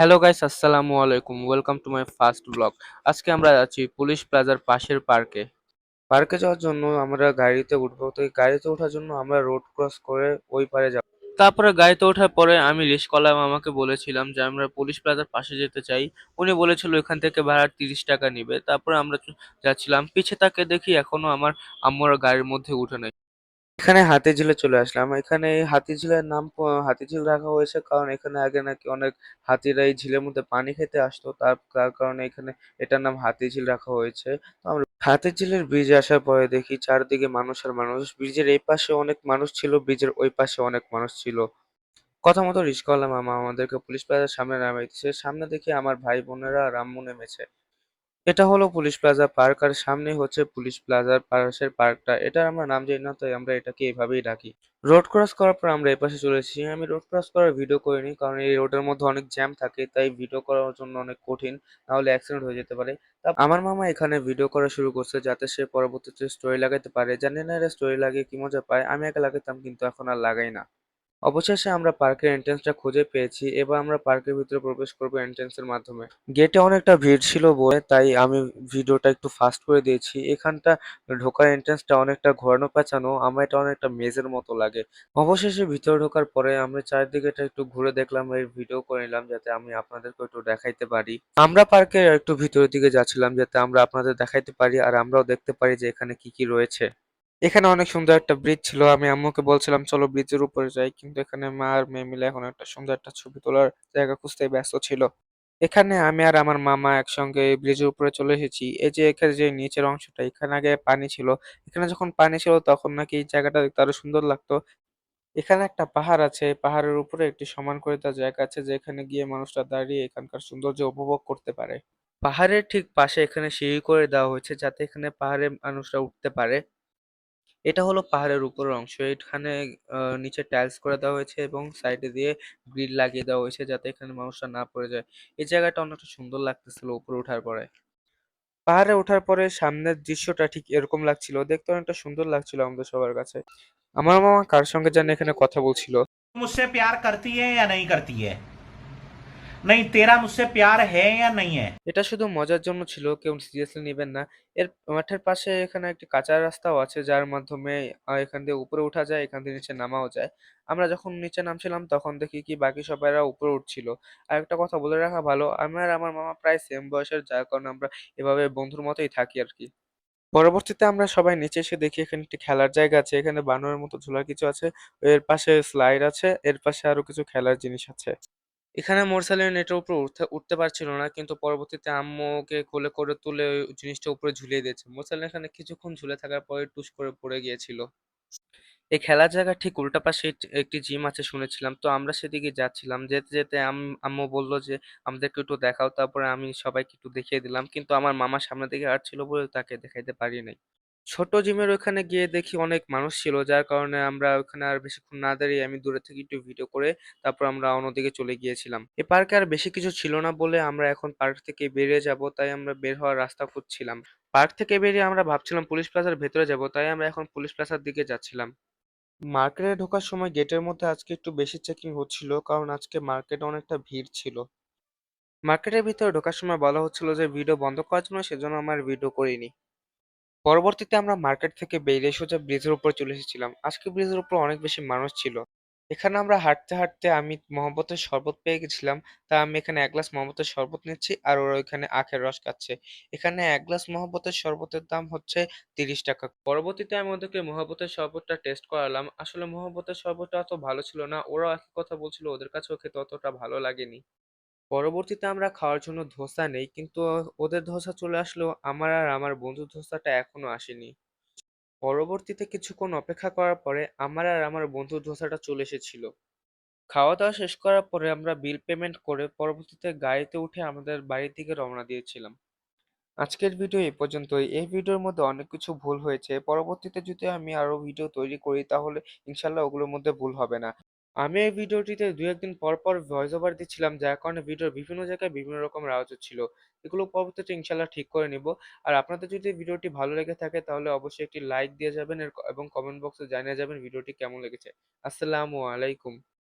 Hello guys আসসালামু আলাইকুম welcome to my first blog আজকে আমরা যাচ্ছি পুলিশ প্লাজার পাশের পার্কে পার্কে যাওয়ার জন্য আমরা গাড়িতে উঠবো। তো এই গাড়িতে ওঠার জন্য আমরা রোড ক্রস করে ওই পারে যাব। তারপরে গাড়িতে ওঠার পরে আমি রিস্কওয়ালা মামাকে বলেছিলাম যে আমরা পুলিশ প্লাজার পাশে যেতে চাই। উনি বলেছিল এখান থেকে ভাড়া তিরিশ টাকা নিবে। তারপরে আমরা যাচ্ছিলাম। পিছে তাকে দেখি এখনও আমার আম্মুর গাড়ির মধ্যে উঠে নাই। এখানে হাতিঝিলে চলে আসলাম। এখানে হাতিঝিলের নাম হাতিঝিল রাখা হয়েছে কারণ এখানে আগে নাকি অনেক হাতিরা এই ঝিলের মধ্যে পানি খেতে আসতো। তার তার কারণে এখানে এটার নাম হাতিঝিল রাখা হয়েছে। তো আমরা হাতিঝিলের ব্রিজে আসার পরে দেখি চারদিকে মানুষ আর মানুষ। ব্রিজের এই পাশে অনেক মানুষ ছিল, ব্রিজের ওই পাশে অনেক মানুষ ছিল। কথা মতো রিস্কাওয়ালা মামা আমাদেরকে। পুলিশ প্লাজার সামনে নামাইতেছে। সামনে দেখি আমার ভাই বোনেরা আর আম্মু নেমেছে। এটা হলো পুলিশ প্লাজা পার্ক, আর সামনে হচ্ছে পুলিশ প্লাজার পাশের পার্কটা। এটা আমরা নাম জানি না, তাই আমরা এটাকে এভাবেই ডাকি। রোড ক্রস করার পর আমরা এপাশে চলে এসেছি। আমি রোড ক্রস করার ভিডিও করিনি, কারণ এই রোডের মধ্যে অনেক জ্যাম থাকে, তাই ভিডিও করার জন্য অনেক কঠিন, নাহলে অ্যাক্সিডেন্ট হয়ে যেতে পারে। তা আমার মামা এখানে ভিডিও করা শুরু করছে, যাতে সে পরবর্তীতে স্টোরি লাগাতে পারে। জানি না এরা স্টোরি লাগিয়ে কি মজা পায়। আমি আগে লাগাতাম কিন্তু এখন আর লাগাই না। অবশেষে আমরা পার্কের এন্ট্রান্সটা খুঁজে পেয়েছি এবার আমরা পার্কের ভিতরে প্রবেশ করব এন্ট্রান্সের মাধ্যমে। গেটে অনেকটা ভিড় ছিল বলে, তাই আমি ভিডিওটা একটু ফাস্ট করে দিয়েছি। এখানটা ঢোকার এন্ট্রান্সটা অনেকটা ঘোরানো পেঁচানো, আমার এটা অনেকটা মেজের মতো লাগে। অবশেষে ভিতরে ঢোকার পরে আমরা চারিদিকে এটা একটু ঘুরে দেখলাম এই ভিডিও করে নিলাম, যাতে আমি আপনাদেরকে একটু দেখাইতে পারি। আমরা পার্কের একটু ভিতরের দিকে যাচ্ছিলাম, যাতে আমরা আপনাদের দেখাইতে পারি আর আমরাও দেখতে পারি যে এখানে কি কি রয়েছে। এখানে অনেক সুন্দর একটা ব্রিজ ছিল। আমি আম্মুকে বলছিলাম, চলো ব্রিজের উপরে যাই। কিন্তু এখানে মা আর মেয়ে মিলে এখন একটা সুন্দর একটা ছবি তোলার জায়গা খুঁজতে ব্যস্ত ছিল। এখানে আমি আর আমার মামা একসঙ্গে ব্রিজের উপরে চলে এসেছি। এই যে এখানে যে নিচের অংশটা, এখানে আগে পানি ছিল। এখানে যখন পানি ছিল, তখন নাকি এই জায়গাটা দেখতে আরও সুন্দর লাগতো। এখানে একটা পাহাড় আছে। পাহাড়ের উপরে একটি সমান করে দেওয়া জায়গা আছে, যেখানে গিয়ে মানুষরা দাঁড়িয়ে এখানকার সৌন্দর্য উপভোগ করতে পারে। পাহাড়ের ঠিক পাশে এখানে সিঁড়ি করে দেওয়া হয়েছে, যাতে এখানে পাহাড়ে মানুষরা উঠতে পারে। এটা হলো পাহাড়ের উপরের অংশ। এখানে আ নিচে টাইলস করে দেওয়া হয়েছে এবং সাইডে দিয়ে গ্রিল লাগিয়ে দেওয়া হয়েছে যাতে এখানে মানুষরা না পড়ে যায়। এই জায়গাটা অনেকটা সুন্দর লাগতেছিল উপরে ওঠার পরে। পাহাড়ে ওঠার পরে সামনের দৃশ্যটা ঠিক এরকম লাগছিল। দেখতে অনেকটা সুন্দর লাগছিল আমাদের সবার কাছে। আমার মামা কার সঙ্গে জানি এখানে কথা বলছিল। मुझसे प्यार करती है या नहीं करती है नहीं तेरा मुझसे प्यार है या नहीं है এটা শুধু মজার জন্য ছিল, কেউ সিরিয়াসলি নিবেন না। এর মাঠের পাশে এখানে একটি কাঁচা রাস্তাও আছে যার মাধ্যমে আ এখান দিয়ে উপরে উঠা যায়, এখান থেকে নিচে নামাও যায়। আমরা যখন নিচে নামছিলাম তখন দেখি কি বাকি সবাইরা উপরে উঠছিল। আরেকটা কথা বলে রাখা ভালো, আমি আর আমার মামা প্রায় সেম বয়সের যার কারণে আমরা এভাবে বন্ধুর মতোই থাকি আরকি। পরবর্তীতে আমরা সবাই নিচে এসে দেখি এখানে একটি খেলার জায়গা আছে। এখানে বানরের মতো ঝোলার কিছু আছে। এর পাশে স্লাইড আছে, এর পাশে আরো কিছু খেলার জিনিস আছে। এখানে মোরসালিন এটার উপরে উঠতে উঠতে পারছিল না। কিন্তু পরবর্তীতে আম্মুকে কোলে করে তুলে ওই জিনিসটা উপরে ঝুলিয়ে দিয়েছে। মোরসালিন এখানে কিছুক্ষণ ঝুলে থাকার পরে টুস করে পড়ে গিয়েছিল। এই খেলার জায়গার ঠিক উল্টা পাশে একটি- জিম আছে শুনেছিলাম। তো আমরা সেদিকে যাচ্ছিলাম। যেতে যেতে আম- আম্মু বলল যে, আমাদেরকে একটু দেখাও। তারপরে আমি সবাইকে একটু দেখিয়ে দিলাম। কিন্তু আমার মামা সামনে দিকে আসছিল বলে তাকে দেখাইতে পারি নাই। ছোট জিমের ওখানে গিয়ে দেখি অনেক মানুষ ছিল, যার কারণে আমরা ওখানে আর বেশিক্ষণ না দাঁড়িয়ে আমি দূরে থেকে একটু ভিডিও করে তারপর আমরা অন্যদিকে চলে গিয়েছিলাম। এই পার্কে আর বেশি কিছু ছিল না বলে আমরা এখন পার্ক থেকে বেরিয়ে যাব, তাই আমরা বের হওয়ার রাস্তা খুঁজছিলাম। পার্ক থেকে বেরিয়ে আমরা ভাবছিলাম পুলিশ প্লাজার ভেতরে যাব, তাই আমরা এখন পুলিশ প্লাজার দিকে যাচ্ছিলাম। মার্কেটে ঢোকার সময় গেটের মধ্যে আজকে একটু বেশি চেকিং হচ্ছিল, কারণ আজকে মার্কেটে অনেকটা ভিড় ছিল। মার্কেটের ভিতরে ঢোকার সময় বলা হচ্ছিল যে, ভিডিও বন্ধ করার জন্য সেজন্য আমার ভিডিও করিনি। পরবর্তীতে আমরা মার্কেট থেকে বেরিয়ে সোজা ব্রিজের উপর চলে এসেছিলাম। আজকে ব্রিজের উপর অনেক বেশি মানুষ ছিল। এখানে আমরা হাঁটতে হাঁটতে আমি মহব্বতের শরবত পেয়ে গেছিলাম। তা আমি এখানে এক গ্লাস মহব্বতের শরবত নিচ্ছি আর ওরা ওইখানে আখের রস খাচ্ছে। এখানে এক গ্লাস মহব্বতের শরবতের দাম হচ্ছে তিরিশ টাকা। পরবর্তীতে আমি ওদেরকে মহব্বতের শরবতটা টেস্ট করালাম। আসলে মহব্বতের শরবতটা অত ভালো ছিল না। ওরাও একই কথা বলছিল। ওদের কাছেও খেতে অতটা ভালো লাগেনি। পরবর্তীতে আমরা খাওয়ার জন্য ধোসা নেই, কিন্তু ওদের ধোসা চলে আসলেও আমার আর আমার বন্ধুর ধোসাটা এখনও আসেনি। পরবর্তীতে কিছুক্ষণ অপেক্ষা করার পরে আমার আর আমার বন্ধুর ধোসাটা চলে এসেছিল। খাওয়া দাওয়া শেষ করার পরে আমরা বিল পেমেন্ট করে পরবর্তীতে গাড়িতে উঠে আমাদের বাড়ির দিকে রওনা দিয়েছিলাম। আজকের ভিডিও এই পর্যন্তই। এই ভিডিওর মধ্যে অনেক কিছু ভুল হয়েছে। পরবর্তীতে যদি আমি আরও ভিডিও তৈরি করি তাহলে ইনশাল্লাহ ওগুলোর মধ্যে ভুল হবে না। আমি এই ভিডিওটিতে দু একদিন পর পর ভয়েস ওভার দিচ্ছিলাম, যার কারণে ভিডিওর বিভিন্ন জায়গায় বিভিন্ন রকম আওয়াজ হচ্ছিল এগুলো পরবর্তীতে ইনশাল্লাহ ঠিক করে নিব। আর আপনাদের যদি ভিডিওটি ভালো লেগে থাকে, তাহলে অবশ্যই একটি লাইক দিয়ে যাবেন এবং কমেন্ট বক্সে জানিয়ে যাবেন ভিডিওটি কেমন লেগেছে। আসসালামু আলাইকুম।